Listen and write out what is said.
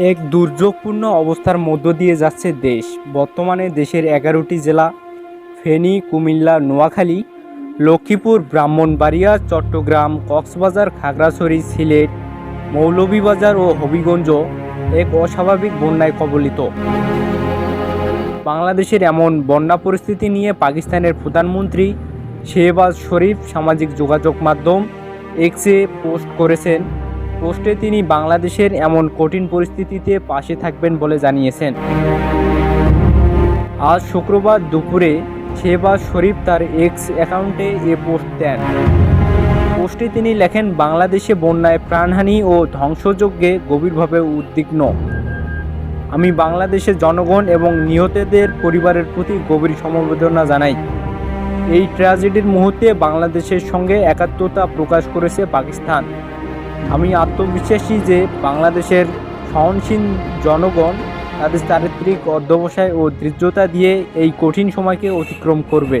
এক দুর্যোগপূর্ণ অবস্থার মধ্য দিয়ে যাচ্ছে দেশ। বর্তমানে দেশের এগারোটি জেলা, ফেনী, কুমিল্লা, নোয়াখালী, লক্ষ্মীপুর, ব্রাহ্মণবাড়িয়া, চট্টগ্রাম, কক্সবাজার, খাগড়াছড়ি, সিলেট, মৌলভীবাজার ও হবিগঞ্জ এক অস্বাভাবিক বন্যায় কবলিত। বাংলাদেশের এমন বন্যা পরিস্থিতি নিয়ে পাকিস্তানের প্রধানমন্ত্রী শেহবাজ শরীফ সামাজিক যোগাযোগ মাধ্যম এক্সে পোস্ট করেছেন পোস্টে তিনি বাংলাদেশের এমন কঠিন পরিস্থিতিতে পাশে থাকবেন বলে জানিয়েছেন। আজ শুক্রবার দুপুরে শেহবাজ শরীফ তার এক্স অ্যাকাউন্টে এ পোস্ট দেন। পোস্টে তিনি লেখেন, বাংলাদেশে বন্যায় প্রাণহানি ও ধ্বংসযজ্ঞে গভীরভাবে উদ্বিগ্ন। আমি বাংলাদেশের জনগণ এবং নিহতদের পরিবারের প্রতি গভীর সমবেদনা জানাই। এই ট্র্যাজেডির মুহূর্তে বাংলাদেশের সঙ্গে একাত্মতা প্রকাশ করেছে পাকিস্তান। আমি আত্মবিশ্বাসী যে বাংলাদেশের সহনশীল জনগণ তাদের চারিত্রিক অধ্যবসায় ও দৃঢ়তা দিয়ে এই কঠিন সময়কে অতিক্রম করবে।